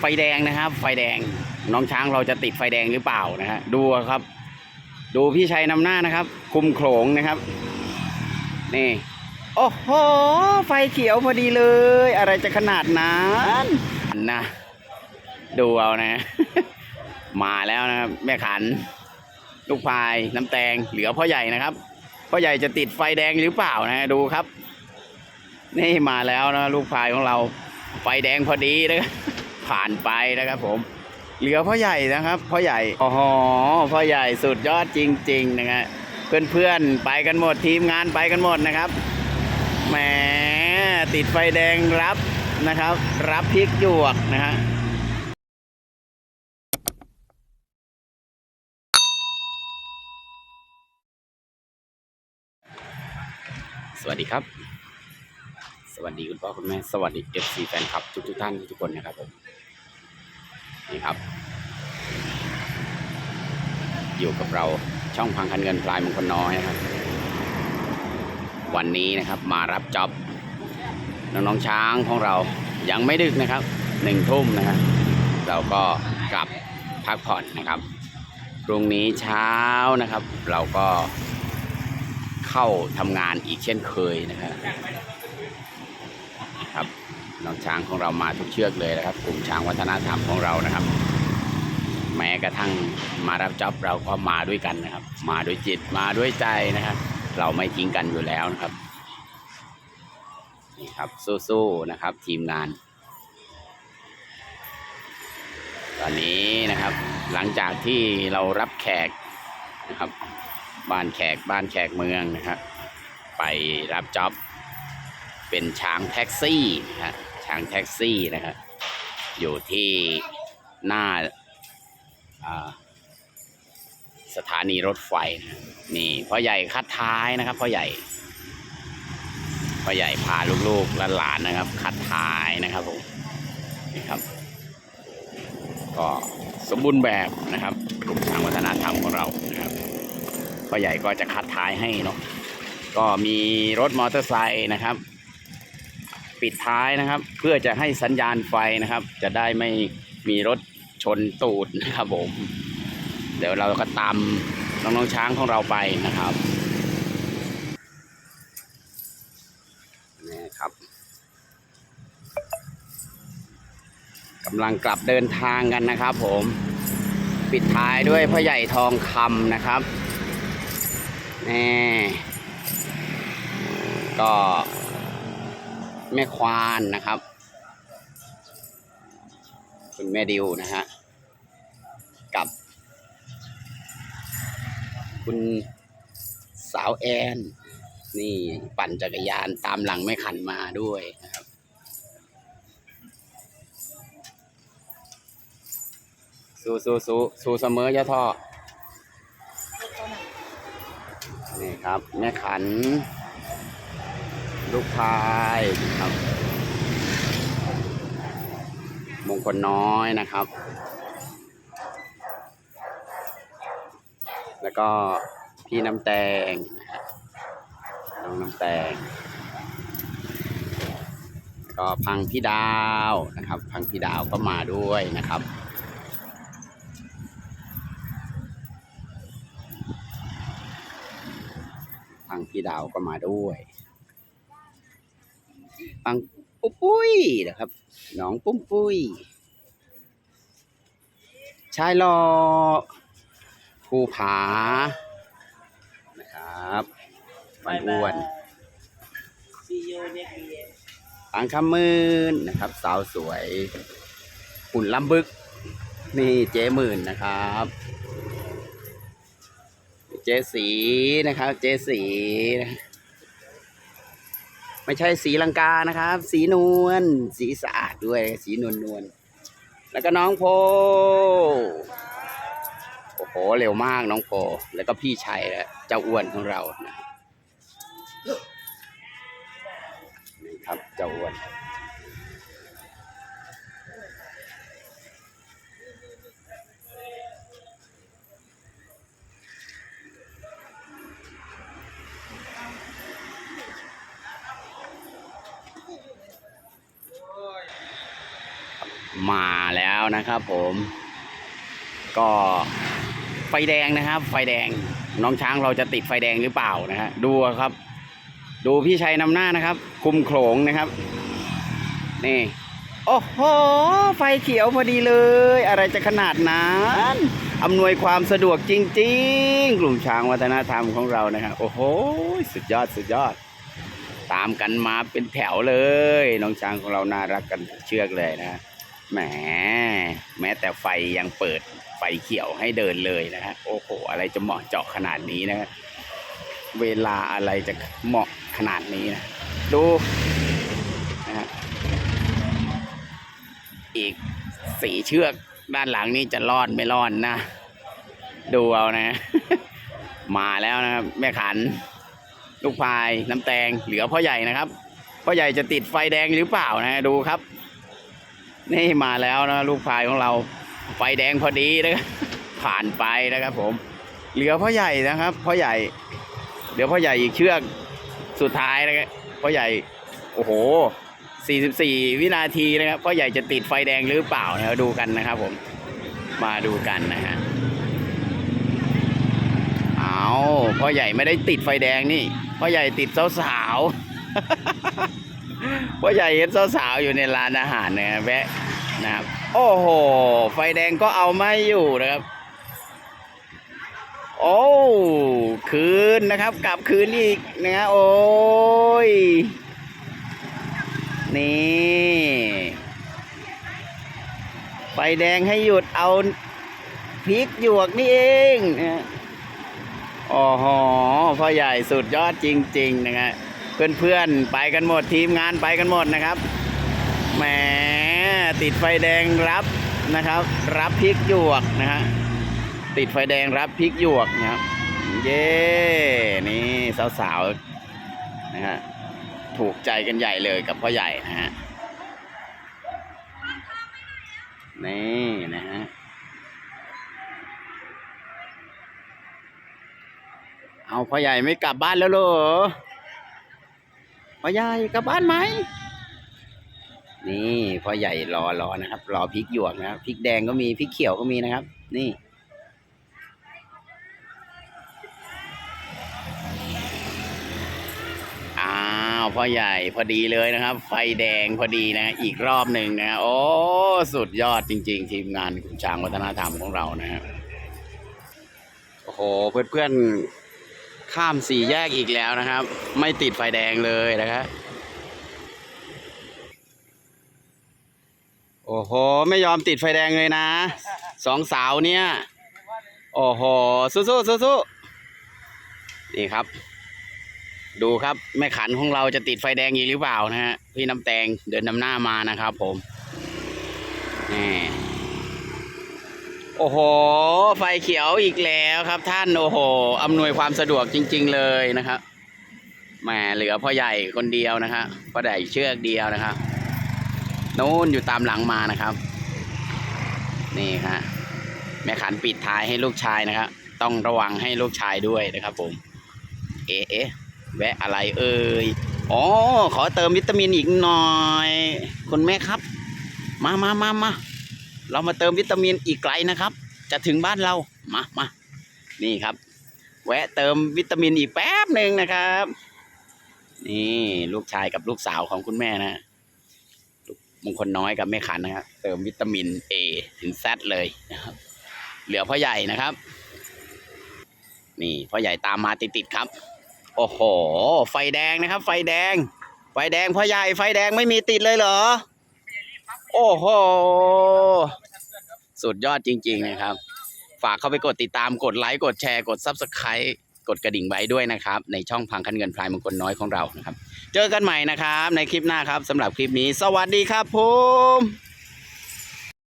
ไฟแดงนะครับ ไฟแดงน้องช้างเราจะติดไฟแดงหรือเปล่านะฮะดูครับ ดูพี่ชัยนำหน้านะครับ คุมโขลงนะครับ นี่ โอ้โห ไฟเขียวพอดีเลย อะไรจะขนาดนั้นนะดูเอานะ มาแล้วนะครับ แม่ขัน ลูกพายน้ำแตงเหลือพ่อใหญ่นะครับพ่อใหญ่จะติดไฟแดงหรือเปล่านะดูครับ นี่มาแล้วนะ ลูกพายของเรา ไฟแดงพอดีนะครับ ผ่านไปนะครับผม เหลือพ่อใหญ่นะครับพ่อใหญ่อ๋อพ่อใหญ่สุดยอดจริง ๆ นะฮะเพื่อนๆไปกันหมดทีมงานไปกันหมดนะครับแหมติดไฟแดงรับนะครับ รับพริกหยวกนะฮะสวัสดีครับ สวัสดีคุณพ่อคุณแม่สวัสดีเอฟซีแฟนคลับทุกทุกท่านทุกคนนะครับผมนี่ครับ อยู่กับเราช่องพังคันเงินพลายมงคลน้อยนะครับ วันนี้นะครับมารับจ็อบน้องๆช้างของเรายังไม่ดึกนะครับหนึ่งทุ่มนะครับเราก็กลับพักผ่อนนะครับพรุ่งนี้เช้านะครับ เราก็เข้าทำงานอีกเช่นเคยนะครับ น้องช้างของเรามาทุกเชือกเลยนะครับ กลุ่มช้างวัฒนธรรมของเรานะครับ แม้กระทั่งมารับจ็อบเราก็มาด้วยกันนะครับ มาด้วยจิตมาด้วยใจนะครับ เราไม่ทิ้งกันอยู่แล้วนะครับนี่ครับสู้ๆนะครับ ทีมงาน ตอนนี้นะครับ หลังจากที่เรารับแขกนะครับ บ้านแขกบ้านแขกเมืองนะครับ ไปรับจ็อบเป็นช้างแท็กซี่นะฮะ ช้างแท็กซี่นะครับ อยู่ที่หน้าสถานีรถไฟนะนี่พ่อใหญ่คัดท้ายนะครับพ่อใหญ่พ่อใหญ่พาลูกๆและหลานนะครับ คัดท้ายนะครับผมนี่ครับ ก็สมบูรณ์แบบนะครับกลุ่มช้างวัฒนธรรมของเรานะครับพ่อใหญ่ก็จะคัดท้ายให้เนาะก็มีรถมอเตอร์ไซค์นะครับ ปิดท้ายนะครับ เพื่อจะให้สัญญาณไฟนะครับ จะได้ไม่มีรถชนตูดนะครับผม เดี๋ยวเราก็ตามน้องๆช้างของเราไปนะครับนี่ครับกำลังกลับเดินทางกันนะครับ ผม ปิดท้ายด้วยพ่อใหญ่ทองคำนะครับนี่ก็ แม่ควานนะครับ คุณแม่ดิวนะฮะ กับ คุณสาวแอน นี่ปั่นจักรยานตามหลังแม่ขันมาด้วยนะครับสู้สู้สู้สู้เสมอยะท่อนี่ครับ แม่ขัน ลูกพายครับ มงคลน้อยนะครับ แล้วก็พี่น้ำแตงนะฮะน้องน้ำแตงก็พังพี่ดาวนะครับ พังพี่ดาวก็มาด้วยนะครับ พังพี่ดาวก็มาด้วย ปังปุ้ปุ้ยนะครับหนองปุ้มปุ้ยชายรอภูผานะครับปันอ้วนปังคำมื่นนะครับ สาวสวยหุ่นลำบึก นี่เจ๊หมื่นนะครับ เจ๊สีนะครับ เจ๊สีนะ ไม่ใช่สีลังกานะครับ สีนวลสีสะอาดด้วย สีนวลนวลแล้วก็น้องโพโอ้โหเร็วมากน้องโพแล้วก็พี่ชัยและเจ้าอ้วนของเรานะนี่ครับเจ้าอ้วน มาแล้วนะครับผม ก็ไฟแดงนะครับ ไฟแดงน้องช้างเราจะติดไฟแดงหรือเปล่านะฮะดูครับ ดูพี่ชัยนำหน้านะครับ คุมโขลงนะครับ นี่ โอ้โห ไฟเขียวพอดีเลย อะไรจะขนาดนั้นอำนวยความสะดวกจริง ๆ กลุ่มช้างวัฒนธรรมของเรานะครับโอ้โห สุดยอดสุดยอด ตามกันมาเป็นแถวเลย น้องช้างของเราน่ารักกันเชือกเลยนะ แหมแม้แต่ไฟยังเปิดไฟเขียวให้เดินเลยนะฮะโอ้โห อะไรจะเหมาะเจาะขนาดนี้นะฮะเวลาอะไรจะเหมาะขนาดนี้นะ ดูนะฮะอีกสีเชือกด้านหลังนี่จะรอดไม่รอดนะ ดูเอานะ มาแล้วนะครับ แม่ขัน ลูกพายน้ำแตงเหลือพ่อใหญ่นะครับพ่อใหญ่จะติดไฟแดงหรือเปล่านะดูครับ นี่มาแล้วนะลูกพายของเรา ไฟแดงพอดีนะครับผ่านไปนะครับ ผม เหลือพ่อใหญ่นะครับพ่อใหญ่ เดี๋ยวพ่อใหญ่อีกเชือกสุดท้ายนะครับพ่อใหญ่โอ้โห 44 วินาทีนะครับพ่อใหญ่จะติดไฟแดงหรือเปล่านะครับดูกันนะครับ ผมมาดูกันนะฮะเอาพ่อใหญ่ไม่ได้ติดไฟแดงนี่พ่อใหญ่ติดสาวๆ พ่อใหญ่เห็นสาวๆอยู่ในร้านอาหารนะแวะนะครับ โอ้โห ไฟแดงก็เอาไม่อยู่นะครับ โอ้คืนนะครับ กลับคืนอีกนะฮะโอ้ย นี่ไฟแดงให้หยุดเอาพริกหยวกนี่เองนะฮะโอ้โหพ่อใหญ่สุดยอดจริง ๆ นะฮะ เพื่อนๆไปกันหมดทีมงานไปกันหมดนะครับแหมติดไฟแดงรับนะครับ รับพริกหยวกนะฮะติดไฟแดงรับพริกหยวกนะครับเย้นี่สาวๆนะฮะถูกใจกันใหญ่เลยกับพ่อใหญ่นะฮะนี่นะฮะเอาพ่อใหญ่ไม่กลับบ้านแล้วเหรอ พ่อใหญ่กลับบ้านไหมนี่พ่อใหญ่รอรอนะครับ รอพริกหยวกนะครับพริกแดงก็มีพริกเขียวก็มีนะครับ นี่อ้าวพ่อใหญ่พอดีเลยนะครับ ไฟแดงพอดีนะ อีกรอบหนึ่งนะโอ้สุดยอดจริง ๆ ทีมงานกลุ่มช้างวัฒนธรรมของเรานะฮะโอ้โหเพื่อนๆ ข้ามสี่แยกอีกแล้วนะครับ ไม่ติดไฟแดงเลยนะครับโอ้โห ไม่ยอมติดไฟแดงเลยนะสองสาวเนี่ย โอ้โห สู้ๆสู้ๆนี่ครับ ดูครับแม่ขันของเราจะติดไฟแดงอีกหรือเปล่านะฮะพี่น้ำแตงเดินนำหน้ามานะครับผมนี่ โอ้โห ไฟเขียวอีกแล้วครับท่านโอ้โหอำนวยความสะดวกจริง ๆ เลยนะครับแหมเหลือพ่อใหญ่คนเดียวนะครับพ่อใหญ่เชือกเดียวนะครับนู้นอยู่ตามหลังมานะครับ นี่ครับแม่ขันปิดท้ายให้ลูกชายนะครับ ต้องระวังให้ลูกชายด้วยนะครับ ผม เอ๊ะเอ๊ะแวะอะไรเอ่ยอ๋อขอเติมวิตามินอีกหน่อย คุณแม่ครับ มามามามา เรามาเติมวิตามินอีกไกลนะครับ จะถึงบ้านเรามามานี่ครับ แวะเติมวิตามินอีกแป๊บหนึ่งนะครับ นี่ลูกชายกับลูกสาวของคุณแม่นะลูกมงคลน้อยกับแม่ขันนะครับเติมวิตามิน A ถึง Z เลยนะครับ เหลือพ่อใหญ่นะครับ นี่พ่อใหญ่ตามมาติดๆครับ โอ้โห ไฟแดงนะครับ ไฟแดง ไฟแดงพ่อใหญ่ไฟแดงไม่มีติดเลยเหรอ โอ้โห สุดยอดจริง ๆ นะครับ ฝากเข้าไปกดติดตามกดไลค์กดแชร์กด Subscribe กดกระดิ่งไว้ด้วยนะครับ ในช่องพังคันเงินพลายมงคลน้อยของเรานะครับ เจอกันใหม่นะครับ ในคลิปหน้าครับสำหรับคลิปนี้ สวัสดีครับผม